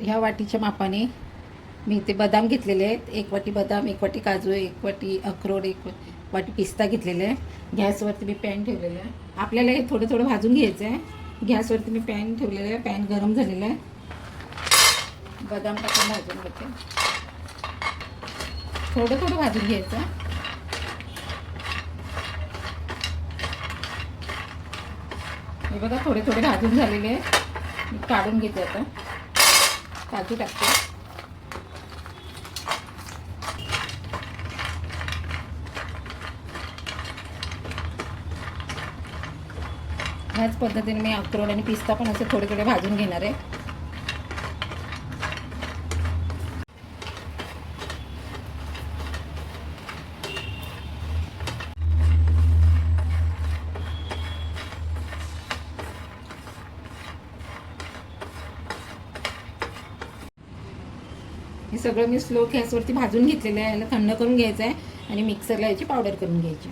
ह्या वाटीच्या मापाने मी ते बदाम घेतलेले आहेत. एक वाटी बदाम एक वाटी काजू एक वाटी अक्रोड एक वाटी पिस्ता घेतलेले आहे गॅसवरती मी पॅन ठेवलेलं आहे. आपल्याला हे थोडं थोडं भाजून घ्यायचं आहे. गॅसवरती मी पॅन ठेवलेलं आहे. पॅन गरम झालेलं आहे. बदाम टाकून भाजून घेते. थोडं थोडं भाजून घ्यायचं हे बघा थोडे थोडे भाजून झालेले आहे. मी काढून घेते आता. काजू टाकते. ह्याच पद्धतीने मी अक्रोड आणि पिस्ता पण असे थोडे थोडे भाजून घेणार आहे. हे सगळं मी स्लो गॅसवरती भाजून घेतलेलं आहे. याला थंड करून घ्यायचं आहे आणि मिक्सरला याची पावडर करून घ्यायची.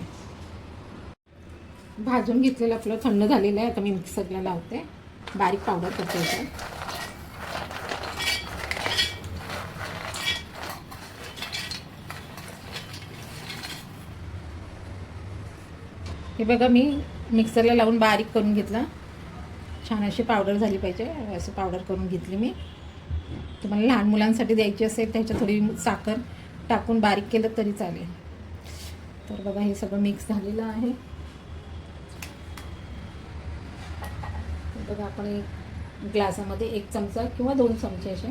भाजून घेतलेलं आपलं थंड झालेलं आहे. आता मी मिक्सरला लावते. बारीक पावडर करते याच्यात. हे बघा मी मिक्सरला लावून बारीक करून घेतला. छान अशी पावडर झाली पाहिजे. असं पावडर करून घेतली मी. तुम्हाला लहान मुलांसाठी द्यायची असेल त्याच्यात थोडी साखर टाकून बारीक केलं तरी चालेल. तर बघा हे सगळं मिक्स झालेलं आहे. बघा आपण एक ग्लासामध्ये एक चमचा किंवा दोन चमचे असे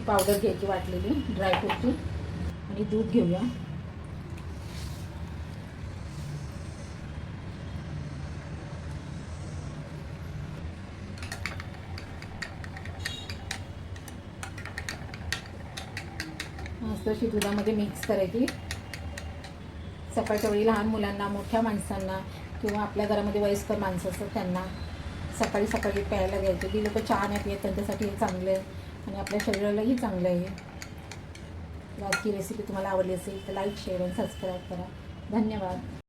पावडर घ्यायची वाटलेली ड्रायफ्रूटची आणि दूध घेऊया. मस्त अशी दुधामध्ये मिक्स करायची. सकाळच्या वेळी लहान मुलांना मोठ्या माणसांना किंवा आपल्या घरामध्ये वयस्कर माणसं असतात त्यांना सकाळी सकाळी प्यायला घ्यायचे ती लोकं चहा नाही पियत त्यांच्यासाठी हे चांगलं आहे आणि आपल्या शरीरालाही चांगलं आहे. आजची रेसिपी तुम्हाला आवडली असेल तर लाईक शेअर आणि सबस्क्राईब करा. धन्यवाद.